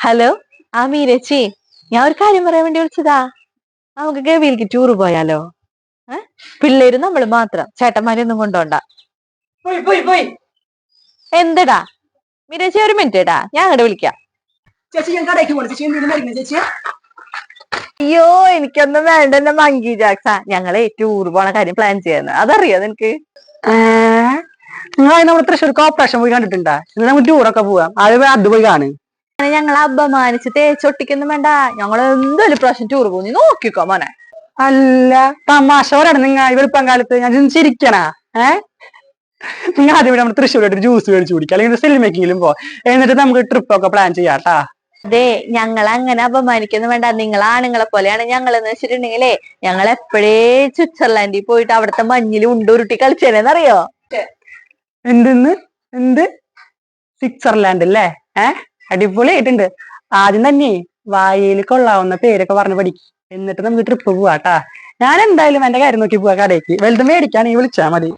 Hello ആ മീരച്ചി. ഞാൻ ഒരു കാര്യം പറയാൻ വേണ്ടി വിളിച്ചതാ. നമുക്ക് ഗവിയിലേക്ക് ടൂർ പോയാലോ? ഏ? പിള്ളേര് നമ്മൾ മാത്രം. ചേട്ടന്മാരെയൊന്നും കൊണ്ടോണ്ട. പോയി പോയി പോയി. എന്തെടാ? മീരച്ചി ഒരു മിനിറ്റ് ഇടാ ഞാൻ അങ്ങോട്ട് വിളിക്കാം. ചേച്ചി ഞാൻ കടയ്ക്ക് പോകണം ചേച്ചി എന്തിനു മരുന്ന് ചേച്ചി? അയ്യോ എനിക്കൊന്നും വേണ്ട എന്റെ മങ്കി ജാക്സ. ഞങ്ങളെ ടൂർ പോണ കാര്യം പ്ലാൻ ചെയ്യുന്നത് അതറിയോ നിനക്ക്? നിങ്ങൾ നമ്മൾ തൃശ്ശൂർ കോപ്പറേഷൻ പോയി കണ്ടിട്ടുണ്ടാ? ഇന്ന് നമുക്ക് ടൂറൊക്കെ പോവാം. അത് അത് പോയി കാണ്. ഞങ്ങൾ അപമാനിച്ച് തേച്ചൊട്ടിക്കുന്നു വേണ്ട. ഞങ്ങൾ എന്തൊരു പ്രാവശ്യം ടൂർ പോകും നീ നോക്കിക്കോ മോനെ. അല്ല തമാശ പറയണം നിങ്ങൾ വെളുപ്പം കാലത്ത്. ഞാൻ ചിരിക്കണ. ഏ? നിങ്ങൾ ആദ്യം ഇവിടെ നമ്മുടെ തൃശ്ശൂരായിട്ട് ജ്യൂസ് മേടിച്ചു കുടിക്കുക അല്ലെങ്കിൽ സിനിമയ്ക്കെങ്കിലും പോ. എന്നിട്ട് നമുക്ക് ട്രിപ്പ് ഒക്കെ പ്ലാൻ ചെയ്യാട്ടാ അതെ ഞങ്ങൾ അങ്ങനെ അപമാനിക്കുന്നു വേണ്ട. നിങ്ങൾ ആണുങ്ങളെ പോലെയാണ് ഞങ്ങൾ എന്ന് വെച്ചിട്ടുണ്ടെങ്കിലേ ഞങ്ങൾ എപ്പോഴേ സ്വിറ്റ്സർലാൻഡിൽ പോയിട്ട് അവിടുത്തെ മഞ്ഞിൽ ഉണ്ടുരുട്ടി കളിച്ചേനെന്നറിയോ? എന്തെന്ന്? എന്ത്? സ്വിറ്റ്സർലാൻഡ് അല്ലേ? ഏ? അടിപൊളിയായിട്ടുണ്ട്. ആദ്യം തന്നെ വായിൽ കൊള്ളാവുന്ന പേരൊക്കെ പറഞ്ഞ് പഠിക്കും. എന്നിട്ട് നമുക്ക് ട്രിപ്പ് പോവാട്ടാ ഞാൻ എന്തായാലും എന്റെ കാര്യം നോക്കി പോവാ കടയ്ക്ക് വെളുതെ മേടിക്കാൻ ഈ മതി.